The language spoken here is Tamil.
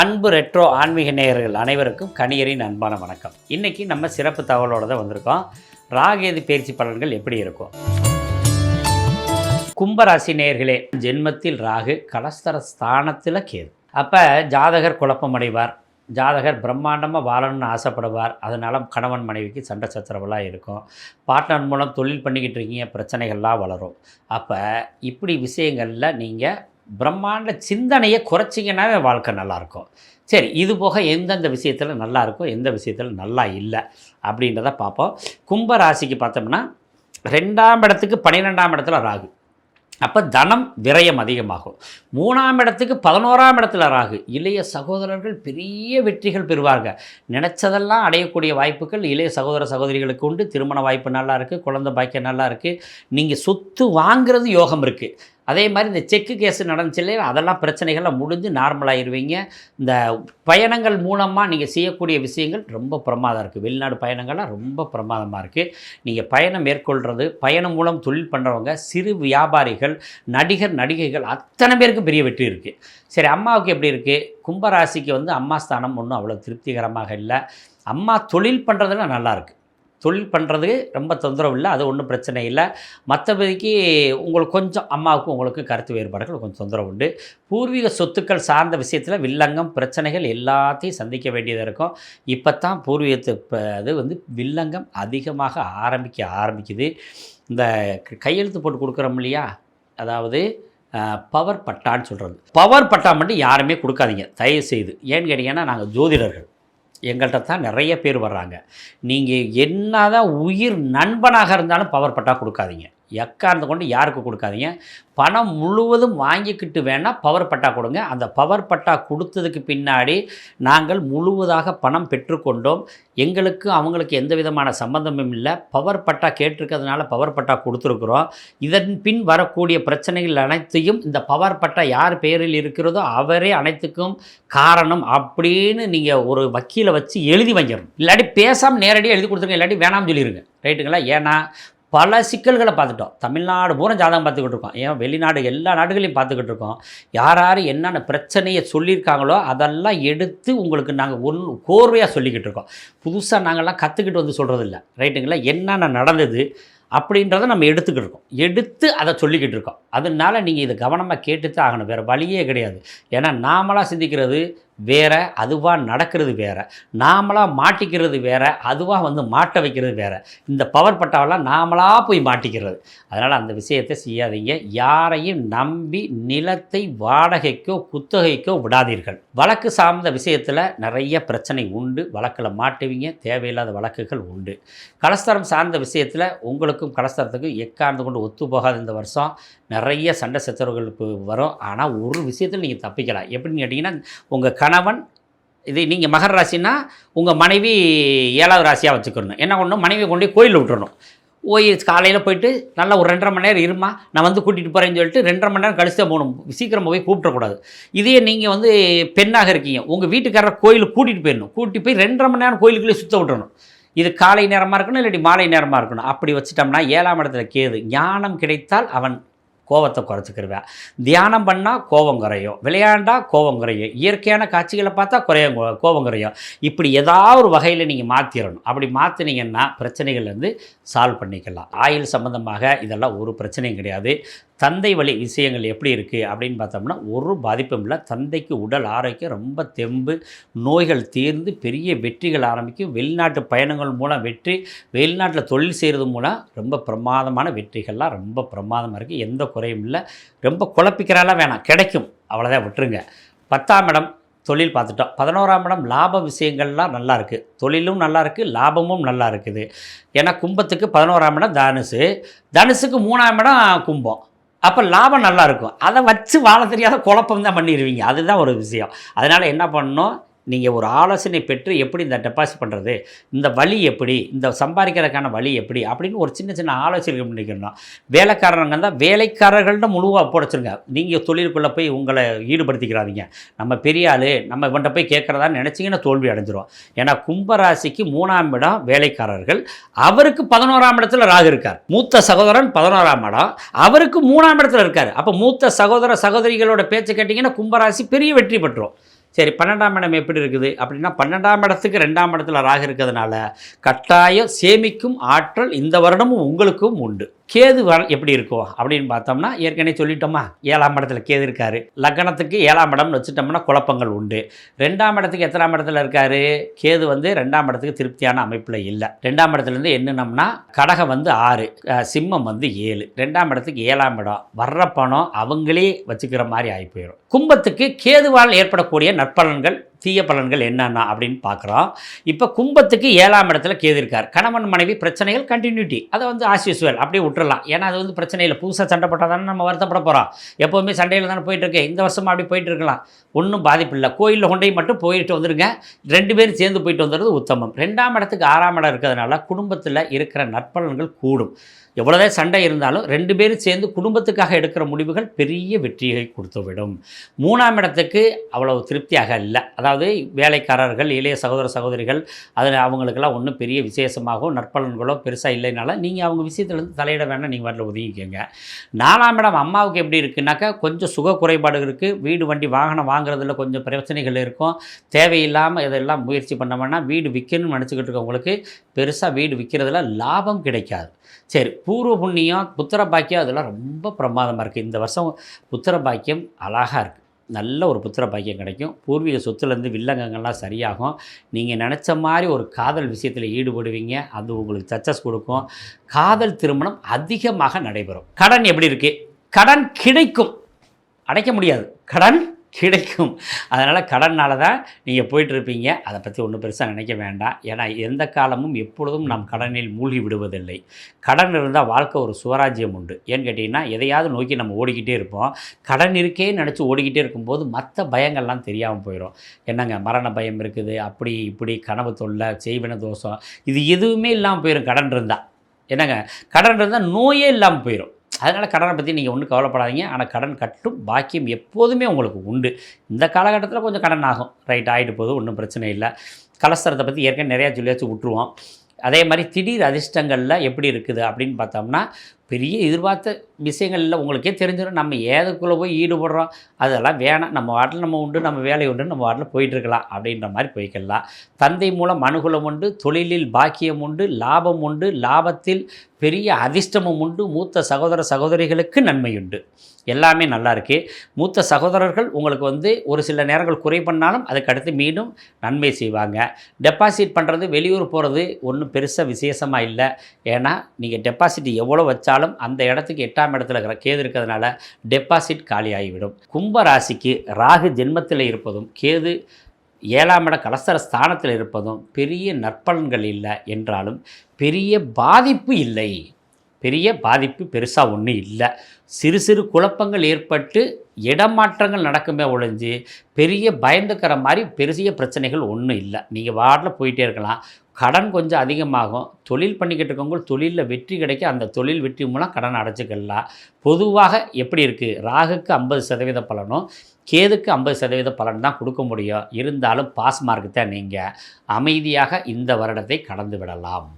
அன்பு ரெட்ரோ ஆன்மீக நேயர்கள் அனைவருக்கும் கணியரின் அன்பான வணக்கம். இன்றைக்கி நம்ம சிறப்பு தகவலோடு தான் வந்திருக்கோம். ராகேது பயிற்சி பலன்கள் எப்படி இருக்கும்? கும்பராசி நேயர்களே ஜென்மத்தில் ராகு கலஸ்தர ஸ்தானத்தில் கேது. அப்போ ஜாதகர் குழப்பமடைவார். ஜாதகர் பிரம்மாண்டமாக வாழணும்னு ஆசைப்படுவார். அதனால் கணவன் மனைவிக்கு சண்டை சச்சரவெல்லாம் இருக்கும். பார்ட்னர் மூலம் தொழில் பண்ணிக்கிட்டு இருக்கீங்க பிரச்சனைகள்லாம் வளரும். அப்போ இப்படி விஷயங்களில் நீங்கள் பிரம்மாண்ட சிந்தனையை குறைச்சிங்கன்னாவே வாழ்க்கை நல்லாயிருக்கும். சரி இது போக எந்தெந்த விஷயத்தில் நல்லா இருக்கும் எந்த விஷயத்தில் நல்லா இல்லை அப்படின்றத பார்ப்போம். கும்ப ராசிக்கு பார்த்தோம்னா ரெண்டாம் இடத்துக்கு பன்னிரெண்டாம் இடத்துல ராகு. அப்போ தனம் விரயம் அதிகமாகும். மூணாம் இடத்துக்கு பதினோராம் இடத்துல ராகு. இளைய சகோதரர்கள் பெரிய வெற்றிகள் பெறுவார்கள் நினச்சதெல்லாம் அடையக்கூடிய வாய்ப்புகள் இளைய சகோதர சகோதரிகளுக்கு உண்டு. திருமண வாய்ப்பு நல்லா இருக்குது குழந்தை பாக்கியம் நல்லா இருக்குது நீங்கள் சொத்து வாங்குறது யோகம் இருக்குது அதே மாதிரி இந்த செக்கு கேஸ் நடந்துச்சு இல்லையா? அதெல்லாம் பிரச்சனைகள்லாம் முடிஞ்சு நார்மலாகிடுவீங்க இந்த பயணங்கள் மூலமாக நீங்கள் செய்யக்கூடிய விஷயங்கள் ரொம்ப பிரமாதம் இருக்குது வெளிநாடு பயணங்கள்லாம் ரொம்ப பிரமாதமாக இருக்குது நீங்கள் பயணம் மேற்கொள்கிறது பயணம் மூலம் தொழில் பண்ணுறவங்க சிறு வியாபாரிகள் நடிகர் நடிகைகள் அத்தனை பேருக்கும் பெரிய வெற்றி இருக்குது சரி அம்மாவுக்கு எப்படி இருக்குது கும்பராசிக்கு வந்து அம்மா ஸ்தானம் ஒன்றும் அவ்வளோ திருப்திகரமாக இல்லை. அம்மா தொழில் பண்ணுறதுல நல்லா இருக்குது தொழில் பண்ணுறதுக்கு ரொம்ப தொந்தரவு இல்லை. அது ஒன்றும் பிரச்சனை இல்லை. மற்றபடிக்கு உங்களுக்கு கொஞ்சம் அம்மாவுக்கும் உங்களுக்கு கருத்து வேறுபாடுகள் கொஞ்சம் தொந்தரவு உண்டு. பூர்வீக சொத்துக்கள் சார்ந்த விஷயத்தில் வில்லங்கம் பிரச்சனைகள் எல்லாத்தையும் சந்திக்க வேண்டியதாக இருக்கும். இப்போ தான் பூர்வீகத்து இப்போ அது வந்து வில்லங்கம் அதிகமாக ஆரம்பிக்க ஆரம்பிக்குது. இந்த கையெழுத்து போட்டு கொடுக்குறோம் இல்லையா? அதாவது பவர் பட்டான்னு சொல்கிறது பவர் பட்டா மட்டும் யாருமே கொடுக்காதீங்க. தயவு செய்து ஏன்னு கேட்டிங்கன்னா நாங்கள் ஜோதிடர்கள். எங்கள்கிட்ட தான் நிறைய பேர் வர்றாங்க. நீங்கள் என்ன தான் உயிர் நண்பனாக இருந்தாலும் பவர் பட்டா கொடுக்காதீங்க. எக்கார்ந்து கொண்டு யாருக்கு கொடுக்காதீங்க? பணம் முழுவதும் வாங்கிக்கிட்டு வேணால் பவர் பட்டா கொடுங்க. அந்த பவர் பட்டா கொடுத்ததுக்கு பின்னாடி நாங்கள் முழுவதாக பணம் பெற்றுக்கொண்டோம். எங்களுக்கு அவங்களுக்கு எந்த விதமான சம்பந்தமும் இல்லை. பவர் பட்டா கேட்டிருக்கிறதுனால பவர் பட்டா கொடுத்துருக்குறோம். இதன் பின் வரக்கூடிய பிரச்சனைகள் அனைத்தையும் இந்த பவர் பட்டா யார் பெயரில் இருக்கிறதோ அவரே அனைத்துக்கும் காரணம் அப்படின்னு நீங்கள் ஒரு வக்கீலை வச்சு எழுதி வாங்கிடணும் இல்லாட்டி பேசாமல் நேரடியாக எழுதி கொடுத்துருங்க. இல்லாட்டி வேணாம்னு சொல்லிடுங்க ரைட்டுங்களா? ஏன்னா பல சிக்கல்களை பார்த்துட்டோம். தமிழ்நாடு பூரா ஜாதகம் பார்த்துக்கிட்டு இருக்கோம். ஏன்? வெளிநாடு எல்லா நாடுகளையும் பார்த்துக்கிட்டு இருக்கோம். யார் யார் என்னென்ன பிரச்சனையை சொல்லியிருக்காங்களோ அதெல்லாம் எடுத்து உங்களுக்கு நாங்கள் ஒன் கோர்வையாக சொல்லிக்கிட்டு இருக்கோம். புதுசாக நாங்கள்லாம் கற்றுக்கிட்டு வந்து சொல்கிறது இல்லை ரைட்டுங்களா? என்னென்ன நடந்தது அப்படின்றத நம்ம எடுத்துக்கிட்டு இருக்கோம். எடுத்து அதை சொல்லிக்கிட்டு இருக்கோம். அதனால நீங்கள் இதை கவனமாக கேட்டு தான் ஆகணும். வேறு வழியே கிடையாது. ஏன்னா நாமளாக சிந்திக்கிறது வேற அதுவாக நடக்கிறது வேற. நாமளாக மாட்டிக்கிறது வேற அதுவாக வந்து மாட்ட வைக்கிறது வேற. இந்த பவர் பட்டாவெல்லாம் நாமளாக போய் மாட்டிக்கிறது. அதனால் அந்த விஷயத்தை செய்யாதீங்க. யாரையும் நம்பி நிலத்தை வாடகைக்கோ குத்தகைக்கோ விடாதீர்கள். வழக்கு சார்ந்த விஷயத்தில் நிறைய பிரச்சனை உண்டு. வழக்கில் மாட்டுவீங்க. தேவையில்லாத வழக்குகள் உண்டு. கலஸ்தரம் சார்ந்த விஷயத்தில் உங்களுக்கும் கலஸ்தரத்துக்கும் எக்கார்ந்து கொண்டு ஒத்து போகாத இந்த வருஷம் நிறைய சண்டை சச்சரவுகள் வரும். ஆனால் ஒரு விஷயத்தில் நீங்கள் தப்பிக்கலாம். எப்படின்னு கேட்டிங்கன்னா உங்கள் கணவன் இது நீங்கள் மகர ராசினா உங்கள் மனைவி ஏழாவது ராசியாக வச்சுக்கணும். என்ன பண்ணணும்? மனைவியை கொண்டு போய் கோயிலில் விட்டுறணும். போய் காலையில் போயிட்டு நல்லா ஒரு ரெண்டரை மணி நேரம் இருமா நான் வந்து கூட்டிகிட்டு போகிறேன்னு சொல்லிட்டு ரெண்டரை மணி நேரம் கழிச்சு தான் போகணும். சீக்கிரம் போய் கூப்பிடக்கூடாது. இதே நீங்கள் வந்து பெண்ணாக இருக்கீங்க. உங்கள் வீட்டுக்காரர் கோயிலுக்கு கூட்டிகிட்டு போயிடணும். கூட்டிகிட்டு போய் ரெண்டரை மணி நேரம் கோயிலுக்குள்ளே சுற்ற விட்டுறணும். இது காலை நேரமாக இருக்கணும் இல்லாட்டி மாலை நேரமாக இருக்கணும். அப்படி வச்சுட்டோம்னா ஏழாம் இடத்துல கேது ஞானம் கிடைத்தால் அவன் கோவத்தை குறைச்சிக்கிருவேன் தியானம் பண்ணால் கோபம் குறையும். விளையாண்டா கோபம் குறையும். இயற்கையான காட்சிகளை பார்த்தா குறையும் கோபம் குறையும். இப்படி ஏதாவது ஒரு வகையில் நீங்கள் மாற்றிடணும் அப்படி மாற்றினீங்கன்னா பிரச்சனைகள் வந்து சால்வ் பண்ணிக்கலாம். ஆயில் சம்மந்தமாக இதெல்லாம் ஒரு பிரச்சனையும் கிடையாது. தந்தை வழி விஷயங்கள் எப்படி இருக்குது அப்படின்னு பார்த்தோம்னா ஒரு பாதிப்பும் இல்லை. தந்தைக்கு உடல் ஆரோக்கியம் ரொம்ப தெம்பு நோய்கள் தீர்ந்து பெரிய வெற்றிகள் ஆரம்பிக்கும். வெளிநாட்டு பயணங்கள் மூலம் வெற்றி வெளிநாட்டில் தொழில் செய்கிறது மூலம் ரொம்ப பிரமாதமான வெற்றிகள்லாம் ரொம்ப பிரமாதமாக இருக்குது எந்த குறையும் இல்லை. ரொம்ப குழப்பிக்கிறாலாம் வேணாம். கிடைக்கும். அவ்வளோதான் விட்டுருங்க. பத்தாம் இடம் தொழில் பார்த்துட்டோம். பதினோராம் இடம் லாப விஷயங்கள்லாம் நல்லா இருக்குது தொழிலும் நல்லா இருக்குது லாபமும் நல்லா இருக்குது. ஏன்னா கும்பத்துக்கு பதினோராம் இடம் தனுசு. தனுசுக்கு மூணாம் இடம் கும்பம். அப்போ லாபம் நல்லா இருக்கும். அதை வச்சு வாழ தெரியாத குழப்பம் தான் பண்ணிடுவீங்க அதுதான் ஒரு விஷயம். அதனால் என்ன பண்ணணும்? நீங்கள் ஒரு ஆலோசனை பெற்று எப்படி இந்த டெபாசிட் பண்ணுறது இந்த வழி எப்படி? இந்த சம்பாதிக்கிறதுக்கான வழி எப்படி? அப்படின்னு ஒரு சின்ன சின்ன ஆலோசனை பண்ணிக்கணும் வேலைக்காரங்க தான் வேலைக்காரர்கள்ட்ட முழுவாக புடைச்சிருங்க நீங்கள் தொழிலுக்குள்ளே போய் உங்களை ஈடுபடுத்திக்கிறாதீங்க. நம்ம பெரிய ஆள் நம்ம இவன்ட்ட போய் கேட்குறதா நினச்சிங்கன்னா தோல்வி அடைஞ்சிரும். ஏன்னா கும்பராசிக்கு மூணாம் இடம் வேலைக்காரர்கள். அவருக்கு பதினோராம் இடத்துல ராகு இருக்கார். மூத்த சகோதரன் பதினோராம் இடம். அவருக்கு மூணாம் இடத்துல இருக்கார். அப்போ மூத்த சகோதர சகோதரிகளோட பேச்சு கேட்டிங்கன்னா கும்பராசி பெரிய வெற்றி பெற்றோம். சரி பன்னெண்டாம் இடம் எப்படி இருக்குது? அப்படின்னா பன்னெண்டாம் இடத்துக்கு ரெண்டாம் இடத்துல ராகு இருக்கிறதுனால கட்டாயம் சேமிக்கும் ஆற்றல் இந்த வருடமும் உங்களுக்கும் உண்டு. கேது வர எப்படி இருக்கும் அப்படின்னு பார்த்தோம்னா ஏற்கனவே சொல்லிட்டோமா ஏழாம் இடத்துல கேது இருக்காரு. லக்னத்துக்கு ஏழாம் இடம்னு வச்சுட்டோம்னா குழப்பங்கள் உண்டு. ரெண்டாம் இடத்துக்கு எத்தனாம் இடத்துல இருக்காரு? கேது வந்து ரெண்டாம் இடத்துக்கு திருப்தியான அமைப்பில் இல்லை. ரெண்டாம் இடத்துலேருந்து என்னென்னம்னா கடகம் வந்து ஆறு சிம்மம் வந்து ஏழு. ரெண்டாம் இடத்துக்கு ஏழாம் இடம். வர்ற பணம் அவங்களே வச்சுக்கிற மாதிரி ஆகி போயிடும் கும்பத்துக்கு கேதுவால் ஏற்படக்கூடிய நற்பலன்கள் தீய பலன்கள் என்னென்ன அப்படின்னு பார்க்குறோம். இப்போ கும்பத்துக்கு ஏழாம் இடத்துல கேது இருக்கார். கணவன் மனைவி பிரச்சனைகள் கண்டினியூட்டி அதை வந்து ஆஸ் அப்படியே விட்டுறலாம். ஏன்னா அது வந்து பிரச்சனை இல்லை. புதுசாக சண்டை போட்டால் தானே நம்ம வருத்தப்பட போகிறோம் எப்போவுமே சண்டையில் தானே போயிட்டுருக்கேன் இந்த வருஷமாக அப்படி போயிட்டு இருக்கலாம். ஒன்றும் பாதிப்பு இல்லை. கோயிலில் கொண்டை மட்டும் போயிட்டு வந்துருங்க. ரெண்டு பேரும் சேர்ந்து போயிட்டு வந்துடுறது உத்தமம். ரெண்டாம் இடத்துக்கு ஆறாம் இடம் இருக்கிறதுனால குடும்பத்தில் இருக்கிற நற்பலன்கள் கூடும். எவ்வளோதான் சண்டை இருந்தாலும் ரெண்டு பேரும் சேர்ந்து குடும்பத்துக்காக எடுக்கிற முடிவுகள் பெரிய வெற்றியை கொடுத்துவிடும். மூணாம் இடத்துக்கு அவ்வளவு திருப்தியாக இல்லை. அதாவது வேலைக்காரர்கள் இளைய சகோதர சகோதரிகள் அதில் அவங்களுக்கெல்லாம் ஒன்றும் பெரிய விசேஷமாகவோ நற்பலன்களோ பெருசாக இல்லைனால நீங்கள் அவங்க விஷயத்துலேருந்து தலையிட வேணால் நீங்கள் வரல ஒதுங்கிக்கோங்க. நாலாம் இடம் அம்மாவுக்கு எப்படி இருக்குன்னாக்கா கொஞ்சம் சுக குறைபாடு இருக்குது வீடு வண்டி வாகனம் வாங்குறதுல கொஞ்சம் பிரச்சனைகள் இருக்கும். தேவையில்லாமல் இதெல்லாம் முயற்சி பண்ணோம்னா வீடு விற்கணும்னு நினச்சிக்கிட்டு இருக்கவங்களுக்கு பெருசாக வீடு விற்கிறதுல லாபம் கிடைக்காது. சரி பூர்வ புண்ணியம் புத்திர பாக்கியம் அதெல்லாம் ரொம்ப பிரமாதமாக இருக்குது இந்த வருஷம் புத்திர பாக்கியம் அழகாக இருக்குது நல்ல ஒரு புத்திர பாக்கியம் கிடைக்கும். பூர்வீக சொத்துலேருந்து வில்லங்கங்கள்லாம் சரியாகும். நீங்கள் நினச்ச மாதிரி ஒரு காதல் விஷயத்தில் ஈடுபடுவீங்க. அது உங்களுக்கு சக்ஸஸ் கொடுக்கும். காதல் திருமணம் அதிகமாக நடைபெறும். கடன் எப்படி இருக்குது கடன் கிடைக்கும். அடைக்க முடியாது. கடன் கிடைக்கும். அதனால் கடனால் தான் நீங்கள் போயிட்டுருப்பீங்க. அதை பற்றி ஒன்றும் பெருசாக நினைக்க வேண்டாம். ஏன்னா எந்த காலமும் எப்பொழுதும் நாம் கடனில் மூழ்கி விடுவதில்லை. கடன் இருந்தால் வாழ்க்கை ஒரு சுவராஜ்யம் உண்டு. ஏன்னு கேட்டிங்கன்னா எதையாவது நோக்கி நம்ம ஓடிக்கிட்டே இருப்போம். கடன் இருக்கே நினச்சி ஓடிக்கிட்டே இருக்கும்போது மற்ற பயங்கள்லாம் தெரியாமல் போயிடும் என்னங்க மரண பயம் இருக்குது? அப்படி இப்படி கனவு தொல்லை செய்வன தோஷம். இது எதுவுமே இல்லாமல் போயிடும் கடன் இருந்தால் என்னங்க கடன் இருந்தால் நோயே இல்லாமல் போயிடும் அதனால் கடனை பற்றி நீங்கள் ஒன்றும் கவலைப்படாதீங்க. ஆனால் கடன் கட்டும் பாக்கியம் எப்போதுமே உங்களுக்கு உண்டு. இந்த காலகட்டத்தில் கொஞ்சம் கடன் ஆகும். ரைட் ஆகிட்டு போகுது. ஒன்றும் பிரச்சனை இல்லை. கலஸ்தரத்தை பற்றி ஏற்கனவே நிறையா சொல்லியாச்சும் விட்டுருவோம். அதே மாதிரி திடீர் அதிர்ஷ்டங்களில் எப்படி இருக்குது அப்படின்னு பார்த்தோம்னா பெரிய எதிர்பார்த்த விஷயங்கள் இல்லை. உங்களுக்கே தெரிஞ்சிடும் நம்ம ஏதுக்குள்ளே போய் ஈடுபடுறோம். அதெல்லாம் வேணாம். நம்ம வாட்டில் நம்ம உண்டு நம்ம வேலை உண்டு நம்ம வாட்டில் போயிட்டுருக்கலாம். அப்படின்ற மாதிரி போய்க்கலாம். தந்தை மூலம் அனுகூலம் உண்டு தொழிலில் பாக்கியம் உண்டு லாபம் உண்டு லாபத்தில் பெரிய அதிர்ஷ்டமும் உண்டு மூத்த சகோதர சகோதரிகளுக்கு நன்மை உண்டு. எல்லாமே நல்லா இருக்குது மூத்த சகோதரர்கள் உங்களுக்கு வந்து ஒரு சில நேரங்கள் குறை பண்ணாலும் அதுக்கு அடுத்து மீண்டும் நன்மை செய்வாங்க. டெபாசிட் பண்ணுறது வெளியூர் போகிறது ஒன்றும் பெருசாக விசேஷமாக இல்லை. ஏன்னா நீங்கள் டெபாசிட் எவ்வளோ வச்சாலும் அந்த இடத்துக்கு எட்டாம் இடத்துல இருக்கிற கேது இருக்கிறதுனால டெபாசிட் காலி ஆகிவிடும் கும்ப ராசிக்கு ராகு ஜென்மத்தில் இருப்பதும் கேது ஏழாம் இட கலசர ஸ்தானத்தில் இருப்பதும் பெரிய நற்பலன்கள் இல்லை என்றாலும் பெரிய பாதிப்பு இல்லை. பெரிய பாதிப்பு பெருசாக ஒன்றும் இல்லை. சிறு சிறு குழப்பங்கள் ஏற்பட்டு இடமாற்றங்கள் நடக்குமே ஒழிஞ்சு பெரிய பயந்துக்கிற மாதிரி பெரிய பிரச்சனைகள் ஒன்றும் இல்லை. நீங்கள் வார்டில் போயிட்டே இருக்கலாம். கடன் கொஞ்சம் அதிகமாகும். தொழில் பண்ணிக்கிட்டு இருக்கவங்க தொழிலில் வெற்றி கிடைக்க அந்த தொழில் வெற்றி மூலம் கடன் அடைச்சிக்கலாம். பொதுவாக எப்படி இருக்குது ராகுக்கு ஐம்பது சதவீத பலனும் கேதுக்கு ஐம்பது சதவீத பலன் தான் கொடுக்க முடியும். இருந்தாலும் பாஸ் மார்க் தான் நீங்கள் அமைதியாக இந்த வருடத்தை கடந்து விடலாம்.